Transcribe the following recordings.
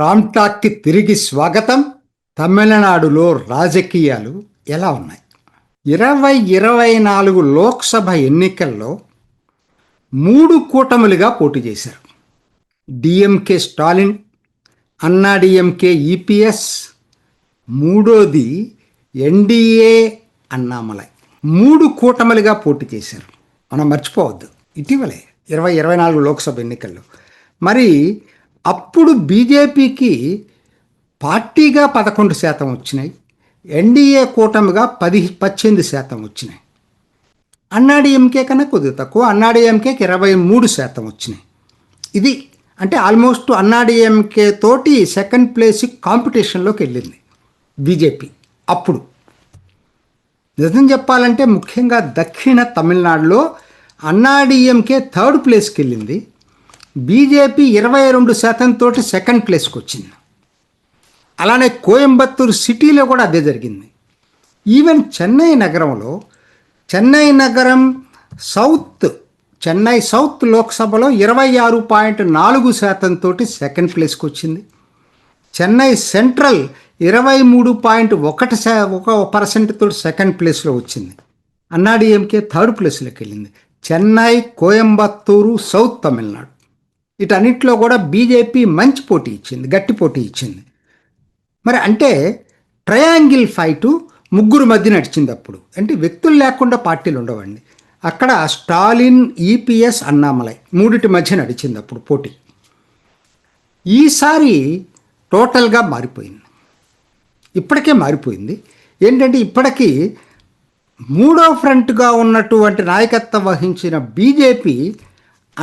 రామ్టాక్కి తిరిగి స్వాగతం తమిళనాడులో రాజకీయాలు ఎలా ఉన్నాయి? ఇరవై ఇరవై నాలుగు లోక్సభ ఎన్నికల్లో మూడు కూటములుగా పోటీ చేశారు. డిఎంకే స్టాలిన్ అన్నాడిఎంకే ఈపీఎస్ మూడోది ఎన్డీఏ అన్నామలై. మూడు కూటములుగా పోటీ చేశారు. మనం మర్చిపోవద్దు. ఇటీవలే ఇరవై ఇరవై నాలుగు లోక్సభ ఎన్నికల్లో. మరి అప్పుడు బీజేపీకి పార్టీగా పదకొండు శాతం వచ్చినాయి. ఎన్డీఏ కూటమిగా పది పద్దెనిమిది శాతం వచ్చినాయి. అన్నాడీఎంకే కన్నా కొద్దిగా తక్కువ. అన్నాడీఎంకేకి ఇరవై మూడు శాతం వచ్చినాయి. ఇది అంటే ఆల్మోస్ట్ అన్నాడీఎంకే తోటి సెకండ్ ప్లేస్ కాంపిటీషన్లోకి వెళ్ళింది బీజేపీ అప్పుడు. నిజం చెప్పాలంటే ముఖ్యంగా దక్షిణ తమిళనాడులో అన్నాడీఎంకే థర్డ్ ప్లేస్కి వెళ్ళింది. బీజేపీ ఇరవై రెండు శాతం తోటి సెకండ్ ప్లేస్కి వచ్చింది. అలానే కోయంబత్తూరు సిటీలో కూడా అదే జరిగింది. ఈవెన్ చెన్నై నగరంలో చెన్నై నగరం సౌత్ చెన్నై సౌత్ లోక్సభలో ఇరవై ఆరు పాయింట్ నాలుగు శాతం తోటి సెకండ్ ప్లేస్కి వచ్చింది. చెన్నై సెంట్రల్ ఇరవై మూడు పాయింట్ ఒకటి శా ఒక పర్సెంట్ తోటి సెకండ్ ప్లేస్లో వచ్చింది. అన్నాడీఎంకే థర్డ్ ప్లేస్లోకి వెళ్ళింది. చెన్నై కోయంబత్తూరు సౌత్ తమిళనాడు. వీటన్నిటిలో కూడా బీజేపీ మంచి పోటీ ఇచ్చింది గట్టి పోటీ ఇచ్చింది. మరి అంటే ట్రయాంగిల్ ఫైటు ముగ్గురు మధ్య నడిచింది అప్పుడు అంటే వ్యక్తులు లేకుండా పార్టీలు ఉండవండి. అక్కడ స్టాలిన్ ఈపీఎస్ అన్నామలై మూడిటి మధ్య నడిచింది అప్పుడు పోటీ. ఈసారి టోటల్గా మారిపోయింది. ఇప్పటికే మారిపోయింది. ఏంటంటే ఇప్పటికీ మూడో ఫ్రంట్గా ఉన్నటువంటి నాయకత్వం వహించిన బీజేపీ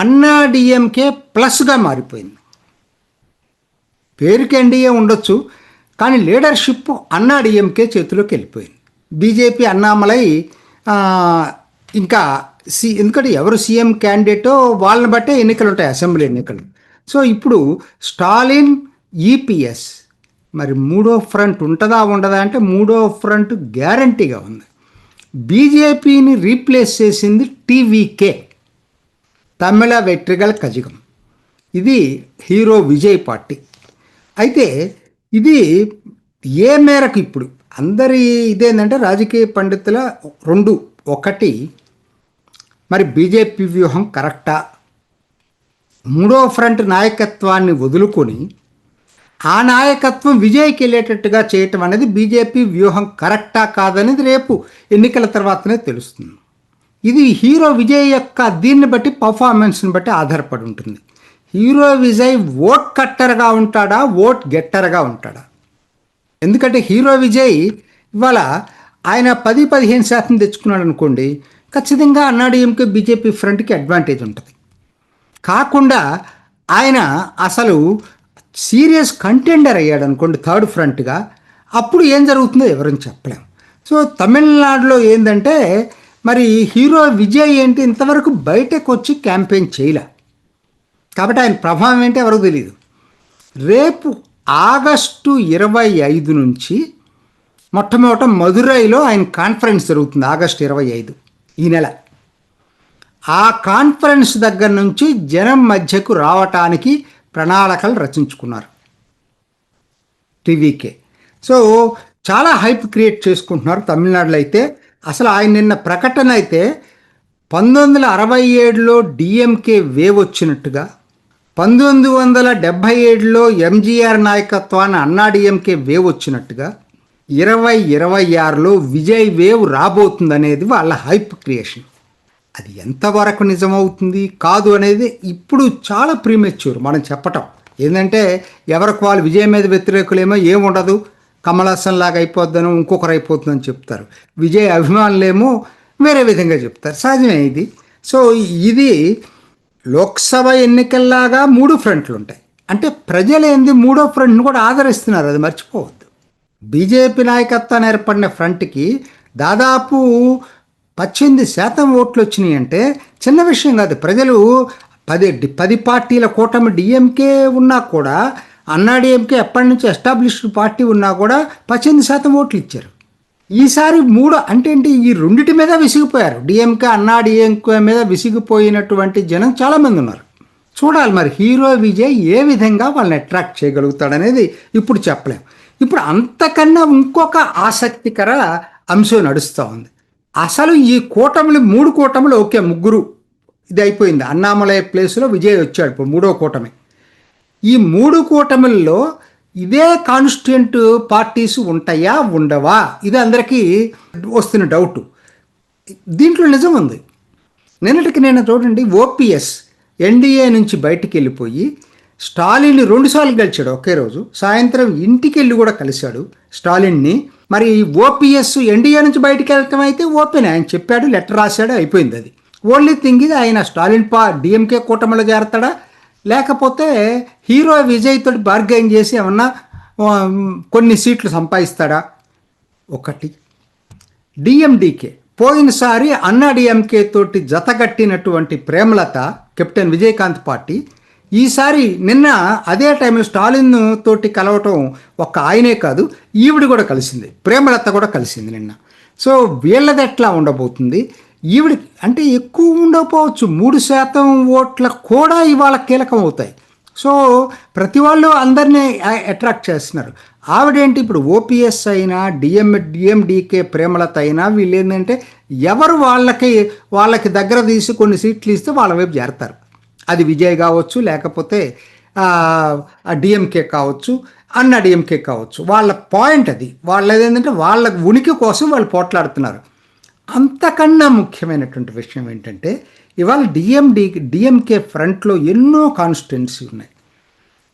అన్నా డిఎంకే ప్లస్గా మారిపోయింది. పేరుకి ఎన్డీఏ ఉండొచ్చు కానీ లీడర్షిప్ అన్నా డిఎంకే చేతిలోకి వెళ్ళిపోయింది. బీజేపీ అన్నామలై ఇంకా సి ఎందుకంటే ఎవరు సీఎం క్యాండిడేటో వాళ్ళని బట్టే ఎన్నికలు ఉంటాయి అసెంబ్లీ ఎన్నికలు. సో ఇప్పుడు స్టాలిన్ ఈపీఎస్ మరి మూడో ఫ్రంట్ ఉంటుందా ఉండదా అంటే మూడో ఫ్రంట్ గ్యారంటీగా ఉంది. బీజేపీని రీప్లేస్ చేసింది టీవీకే తమిళ వెట్రిగల్ కజిగం. ఇది హీరో విజయ్ పార్టీ. అయితే ఇది ఏ మేరకు ఇప్పుడు? అందరి ఇదేంటంటే రాజకీయ పండితుల రెండు. ఒకటి మరి బీజేపీ వ్యూహం కరెక్టా? మూడో ఫ్రంట్ నాయకత్వాన్ని వదులుకొని ఆ నాయకత్వం విజయ్కి వెళ్ళేటట్టుగా చేయటం అనేది బీజేపీ వ్యూహం కరెక్టా కాదనేది రేపు ఎన్నికల తర్వాతనే తెలుస్తుంది. ఇది హీరో విజయ్ యొక్క దీన్ని బట్టి పర్ఫార్మెన్స్ని బట్టి ఆధారపడి ఉంటుంది. హీరో విజయ్ ఓట్ కట్టర్గా ఉంటాడా? ఓట్ గెట్టర్గా ఉంటాడా? ఎందుకంటే హీరో విజయ్ ఇవాళ ఆయన పది పదిహేను శాతం తెచ్చుకున్నాడు అనుకోండి ఖచ్చితంగా అన్నాడీఎంకే బీజేపీ ఫ్రంట్కి అడ్వాంటేజ్ ఉంటుంది. కాకుండా ఆయన అసలు సీరియస్ కంటెండర్ అయ్యాడు అనుకోండి థర్డ్ ఫ్రంట్గా అప్పుడు ఏం జరుగుతుందో ఎవరని చెప్పలేము సో తమిళనాడులో ఏంటంటే మరి హీరో విజయ్ ఏంటి? ఇంతవరకు బయటకు వచ్చి క్యాంపెయిన్ చేయలే. కాబట్టి ఆయన ప్రభావం ఏంటి ఎవరికి తెలియదు రేపు ఆగస్టు ఇరవై ఐదు నుంచి మొట్టమొదట మదురైలో ఆయన కాన్ఫరెన్స్ జరుగుతుంది ఆగస్టు ఇరవై ఐదు ఈ నెల. ఆ కాన్ఫరెన్స్ దగ్గర నుంచి జనం మధ్యకు రావటానికి ప్రణాళికలు రచించుకున్నారు టీవీకే. సో చాలా హైప్ క్రియేట్ చేసుకుంటున్నారు తమిళనాడులో అయితే. అసలు ఆయన నిన్న ప్రకటన అయితే పంతొమ్మిది వందల అరవై ఏడులో డిఎంకే వేవ్ వచ్చినట్టుగా పంతొమ్మిది వందల డెబ్భై ఏడులో ఎంజీఆర్ నాయకత్వాన్ని అన్నా డిఎంకే వేవ్ వచ్చినట్టుగా ఇరవై ఇరవై ఆరులో విజయ్ వేవ్ రాబోతుందనేది వాళ్ళ హైప్ క్రియేషన్. అది ఎంతవరకు నిజమవుతుంది కాదు అనేది ఇప్పుడు చాలా ప్రీమెచ్యూర్ మనం చెప్పటం. ఏంటంటే ఎవరికి వాళ్ళు విజయం మీద వ్యతిరేకులేమో ఏముండదు. కమలాసన్ లాగా అయిపోద్దని ఇంకొకరు అయిపోతుందని చెప్తారు. విజయ్ అభిమానులేమో వేరే విధంగా చెప్తారు. సహజమే ఇది. సో ఇది లోక్సభ ఎన్నికల్లాగా మూడు ఫ్రంట్లు ఉంటాయి అంటే ప్రజలు ఏంది మూడో ఫ్రంట్ను కూడా ఆదరిస్తున్నారు. అది మర్చిపోవద్దు. బీజేపీ నాయకత్వాన్ని ఏర్పడిన ఫ్రంట్కి దాదాపు పద్దెనిమిది శాతం ఓట్లు వచ్చినాయి అంటే చిన్న విషయం కాదు. ప్రజలు పది పది పార్టీల కూటమి డిఎంకే ఉన్నా కూడా అన్నాడీఎంకే ఎప్పటి నుంచి ఎస్టాబ్లిష్డ్ పార్టీ ఉన్నా కూడా పద్దెనిమిది శాతం ఓట్లు ఇచ్చారు. ఈసారి మూడు అంటే ఏంటి? ఈ రెండిటి మీద విసిగిపోయారు. డిఎంకే అన్నా డిఎంకే మీద విసిగిపోయినటువంటి జనం చాలామంది ఉన్నారు. చూడాలి మరి హీరో విజయ్ ఏ విధంగా వాళ్ళని అట్రాక్ట్ చేయగలుగుతాడనేది ఇప్పుడు చెప్పలేం. ఇప్పుడు అంతకన్నా ఇంకొక ఆసక్తికర అంశం నడుస్తూ ఉంది. అసలు ఈ కూటములు మూడు కూటములు ఓకే ముగ్గురు ఇది అయిపోయింది అన్నామలయ ప్లేస్లో విజయ్ వచ్చాడు. ఇప్పుడు మూడో కూటమి. ఈ మూడు కూటమిల్లో ఇదే కాన్స్టిట్యూంట్ పార్టీస్ ఉంటాయా? ఉండవా? ఇది అందరికీ వస్తున్న డౌట్ దీంట్లో నిజం ఉంది. నిన్నటికి నేను చూడండి ఓపీఎస్ ఎన్డీఏ నుంచి బయటికి వెళ్ళిపోయి స్టాలిన్ రెండుసార్లు గెలిచాడు ఒకే రోజు. సాయంత్రం ఇంటికి వెళ్ళి కూడా కలిశాడు స్టాలిన్ని. మరి ఓపీఎస్ ఎన్డీఏ నుంచి బయటికి వెళ్ళటం అయితే ఓపెన్. ఆయన చెప్పాడు లెటర్ రాశాడు అయిపోయింది అది. ఓన్లీ థింగ్ ఇది ఆయన స్టాలిన్ పా డిఎంకే కూటమిలో చేరతాడా? లేకపోతే హీరో విజయ్ తోటి బార్గైన్ చేసి ఏమన్నా కొన్ని సీట్లు సంపాదిస్తాడా? ఒకటి. డిఎండికే పోయినసారి అన్నాడిఎంకే తోటి జతగట్టినటువంటి ప్రేమలత కెప్టెన్ విజయకాంత్ పార్టీ ఈసారి నిన్న అదే టైంలో స్టాలిన్ తోటి కలవటం ఒక్క ఆయనే కాదు ఈవిడ కూడా కలిసింది. ప్రేమలత కూడా కలిసింది నిన్న. సో వీళ్ళది ఎట్లా ఉండబోతుంది? ఈవిడ అంటే ఎక్కువ ఉండకపోవచ్చు. మూడు శాతం ఓట్ల కూడా ఇవాళ కీలకం అవుతాయి. సో ప్రతి వాళ్ళు అందరినీ అట్రాక్ట్ చేస్తున్నారు. ఆవిడేంటి ఇప్పుడు ఓపీఎస్ అయినా డిఎం డిఎండికే ప్రేమలత అయినా వీళ్ళు ఏంటంటే ఎవరు వాళ్ళకి వాళ్ళకి దగ్గర తీసి కొన్ని సీట్లు ఇస్తే వాళ్ళ వైపు చేరతారు. అది విజయ్ కావచ్చు లేకపోతే డిఎంకే కావచ్చు అన్న డిఎంకే కావచ్చు. వాళ్ళ పాయింట్ అది. వాళ్ళది ఏంటంటే వాళ్ళ ఉనికి కోసం వాళ్ళు పోట్లాడుతున్నారు. అంతకన్నా ముఖ్యమైనటువంటి విషయం ఏంటంటే ఇవాళ డిఎండి డిఎంకే ఫ్రంట్లో ఎన్నో కాన్స్టిట్యున్సీ ఉన్నాయి.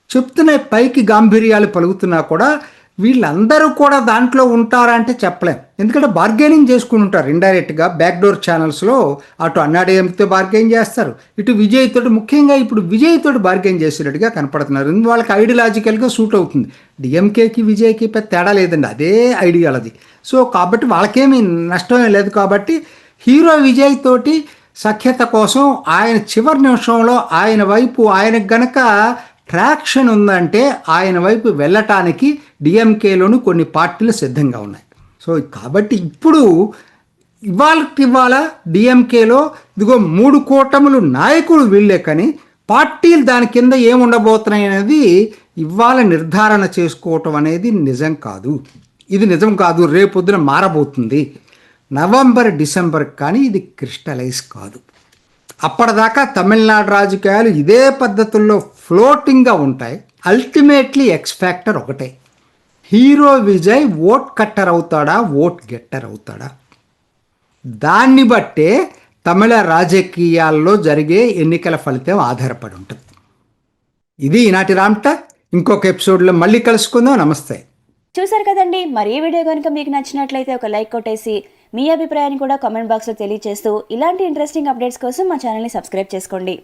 చెప్తున్నాయి పైకి గాంభీర్యాలు పలుకుతున్నా కూడా వీళ్ళందరూ కూడా దాంట్లో ఉంటారా అంటే చెప్పలేం. ఎందుకంటే బార్గెనింగ్ చేసుకుని ఉంటారు ఇండైరెక్ట్గా బ్యాక్డోర్ ఛానల్స్లో అటు అన్నాడీఎంతో బార్గెన్ చేస్తారు? ఇటు విజయ్ తోటి ముఖ్యంగా ఇప్పుడు విజయ్ తోటి బార్గెన్ చేసినట్టుగా కనపడుతున్నారు వాళ్ళకి ఐడియాలజికల్గా సూట్ అవుతుంది. డిఎంకేకి విజయ్కి పెద్ద తేడా లేదండి. అదే ఐడియాలజీ సో కాబట్టి వాళ్ళకేమీ నష్టమే లేదు కాబట్టి హీరో విజయ్ తోటి సఖ్యత కోసం ఆయన చివరి నిమిషంలో ఆయన వైపు ఆయనకు గనక ట్రాక్షన్ ఉందంటే ఆయన వైపు వెళ్ళటానికి డిఎంకేలోను కొన్ని పార్టీలు సిద్ధంగా ఉన్నాయి. సో కాబట్టి ఇప్పుడు ఇవాళ ఇవాళ డిఎంకేలో ఇదిగో మూడు కూటములు నాయకులు వీళ్ళే కానీ పార్టీలు దాని కింద ఏముండబోతున్నాయి అనేది ఇవాళ నిర్ధారణ చేసుకోవటం అనేది నిజం కాదు. ఇది నిజం కాదు. రేపొద్దున మారబోతుంది. నవంబర్ డిసెంబర్ కానీ ఇది క్రిస్టలైజ్ కాదు. అప్పటిదాకా తమిళనాడు రాజకీయాలు ఇదే పద్ధతుల్లో ఫ్లోటింగ్గా ఉంటాయి. అల్టిమేట్లీ ఎక్స్ ఫ్యాక్టర్ ఒకటే. హీరో విజయ్ ఓట్ కట్టర్ అవుతాడా ఓట్ గెట్టర్ అవుతాడా? దాన్ని బట్టే తమిళ రాజకీయాల్లో జరిగే ఎన్నికల ఫలితం ఆధారపడి ఉంటుంది. ఇది ఈనాటి రామ్ట. ఇంకొక ఎపిసోడ్లో మళ్ళీ కలుసుకుందాం. నమస్తే. చూసారు కదండి మరి ఈ వీడియో కనుక మీకు నచ్చినట్లయితే ఒక లైక్ కొట్టేసి మీ అభిప్రాయాన్ని కూడా కామెంట్ బాక్స్లో తెలియజేస్తూ ఇలాంటి ఇంట్రెస్టింగ్ అప్డేట్స్ కోసం మా ఛానల్ని సబ్స్క్రైబ్ చేసుకోండి.